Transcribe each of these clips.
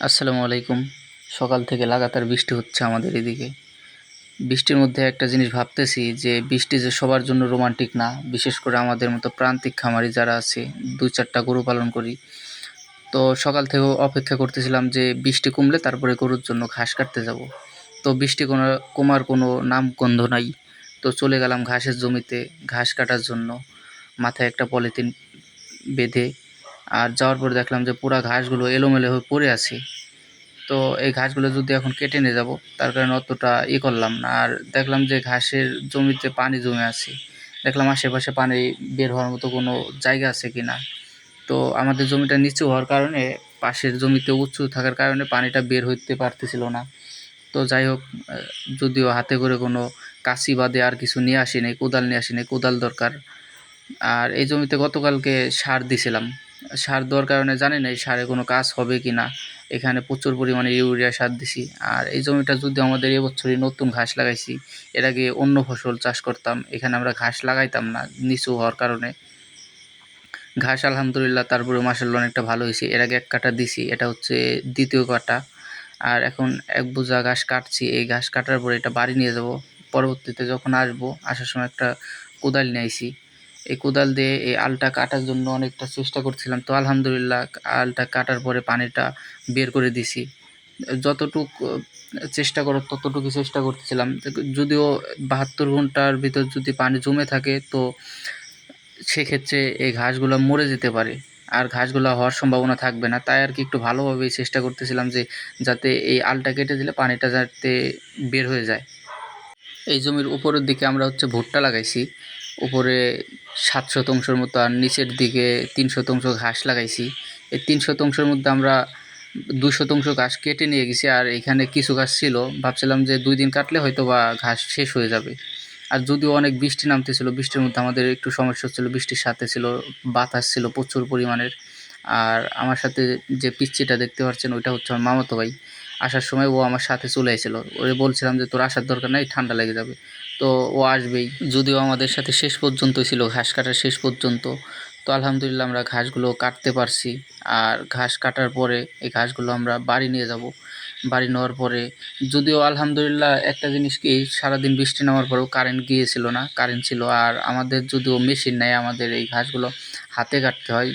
আসসালামু আলাইকুম। সকাল থেকে লাগাতার বৃষ্টি হচ্ছে আমাদের এদিকে। বৃষ্টির মধ্যে একটা জিনিস ভাবতেছি যে, বৃষ্টি যে সবার জন্য রোমান্টিক না, বিশেষ করে আমাদের মতো প্রান্তিক খামারি যারা আছে, দুই চারটা গরু পালন করি। তো সকাল থেকেও অপেক্ষা করতেছিলাম যে, বৃষ্টি কমলে তারপরে গরুর জন্য ঘাস কাটতে যাব। তো বৃষ্টি কোনো, কমার কোনো নাম গন্ধ নাই। তো চলে গেলাম ঘাসের জমিতে, ঘাস কাটার জন্য। মাথায় একটা পলিথিন বেঁধে আর যাওয়ার পর দেখলাম যে পুরা ঘাসগুলো এলোমেলো হয়ে পড়ে আছে। তো এই ঘাসগুলো যদি এখন কেটে নিয়ে যাব, তার কারণে অতটা ই করলাম না। আর দেখলাম যে ঘাসের জমিতে পানি জমে আছে। দেখলাম আশেপাশে পানি বের হওয়ার মতো কোনো জায়গা আছে কি না তো আমাদের জমিটা নিচু হওয়ার কারণে, পাশের জমিতে উঁচু থাকার কারণে পানিটা বের হইতে পারতেছিল না। তো যাই হোক, যদিও হাতে করে কোনো কাশি বাদে আর কিছু নিয়ে আসি নাই কোদাল নিয়ে আসি নাই কোদাল দরকার। আর এই জমিতে গতকালকে সার দিছিলাম। সার দেওয়ার কারণে জানি না এই সারে কোনো কাজ হবে কি না। এখানে প্রচুর পরিমাণে ইউরিয়া সার দিছি। আর এই জমিটা যদি আমাদের এবছরই নতুন ঘাস লাগাইছি, এর আগে অন্য ফসল চাষ করতাম, এখানে আমরা ঘাস লাগাইতাম না, নিচু হওয়ার কারণে। ঘাস আলহামদুলিল্লাহ তারপরে মাসাল্লাহ অনেকটা ভালো হয়েছে। এর আগে এক কাটা দিছি, এটা হচ্ছে দ্বিতীয় কাটা। আর এখন এক বোঝা ঘাস কাটছি, এই ঘাস কাটার পরে এটা বাড়ি নিয়ে যাব। পরবর্তীতে যখন আসব, আসার সময় একটা কোদাল নিয়ে আইছি। এই কোদাল দিয়ে এই আলটা কাটার জন্য অনেকটা চেষ্টা করছিলাম। তো আলহামদুলিল্লাহ আলটা কাটার পরে পানিটা বের করে দিছি। যতটুক চেষ্টা করো ততটুকু চেষ্টা করতেছিলাম। যদিও বাহাত্তর ঘণ্টার ভিতর যদি পানি জমে থাকে, তো সেক্ষেত্রে এই ঘাসগুলো মরে যেতে পারে। আর ঘাসগুলো হওয়ার সম্ভাবনা থাকবে না। তাই আর কি একটু ভালোভাবেই চেষ্টা করতেছিলাম যে যাতে এই আলটা কেটে দিলে পানিটা যাতে বের হয়ে যায়। এই জমির উপরের দিকে আমরা হচ্ছে ভুট্টা লাগাইছি। উপরে সাত শতাংশের মতো আর নিচের দিকে তিন শতাংশ ঘাস লাগাইছি। এই তিন শতাংশের মধ্যে আমরা দুই শতাংশ ঘাস কেটে নিয়ে গেছি আর এখানে কিছু ঘাস ছিল। ভাবছিলাম যে দুই দিন কাটলে হয়তো বা ঘাস শেষ হয়ে যাবে। আর যদিও অনেক বৃষ্টি নামতেছিল, বৃষ্টির মধ্যে আমাদের একটু সমস্যা হচ্ছিল, বৃষ্টির সাথে ছিল, বাতাস ছিল প্রচুর পরিমাণের। আর আমার সাথে যে পিচ্চিটা দেখতে পাচ্ছেন, ওইটা হচ্ছে আমার মামাতো ভাই। আসার সময় ও আমার সাথে চলে এসেছিল। ওরে বলছিলাম যে, তোর আসার দরকার নাই, ঠান্ডা লেগে যাবে। তো ও আসবেই। যদিও আমাদের সাথে শেষ পর্যন্ত ছিল, ঘাস কাটার শেষ পর্যন্ত। তো আলহামদুলিল্লাহ আমরা ঘাসগুলো কাটতে পারছি। আর ঘাস কাটার পরে এই ঘাসগুলো আমরা বাড়ি নিয়ে যাব। বাড়ি নেওয়ার পরে যদিও আলহামদুলিল্লাহ একটা জিনিস কি, সারাদিন বৃষ্টি নামার পরেও কারেন্ট গিয়েছিল না কারেন্ট ছিল। আর আমাদের যদিও মেশিন নেয় আমাদের এই ঘাসগুলো হাতে কাটতে হয়।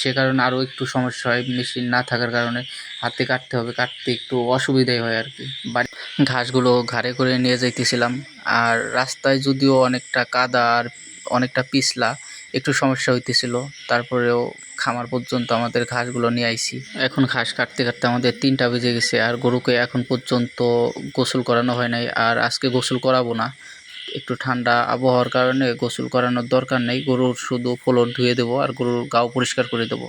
সে কারণে আরও একটু সমস্যা হয়। মেশিন না থাকার কারণে হাতে কাটতে হবে, কাটতে একটু অসুবিধাই হয় আর কি বাড়ি ঘাসগুলো ঘাড়ে করে নিয়ে যাইতেছিলাম। আর রাস্তায় যদিও অনেকটা কাদা আর অনেকটা পিছলা, একটু সমস্যা হইতেছিল। তারপরেও খামার পর্যন্ত আমাদের ঘাসগুলো নিয়ে আইছি। এখন ঘাস কাটতে কাটতে আমাদের তিনটা বেজে গেছে। আর গরুকে এখন পর্যন্ত গোসল করানো হয় নাই। আর আজকে গোসল করাবো না। একটু ঠান্ডা আবহাওয়ার কারণে গোসল করানোর দরকার নেই। গরুর শুধু ফোলন ধুয়ে দেবো আর গরুর গাও পরিষ্কার করে দেবো।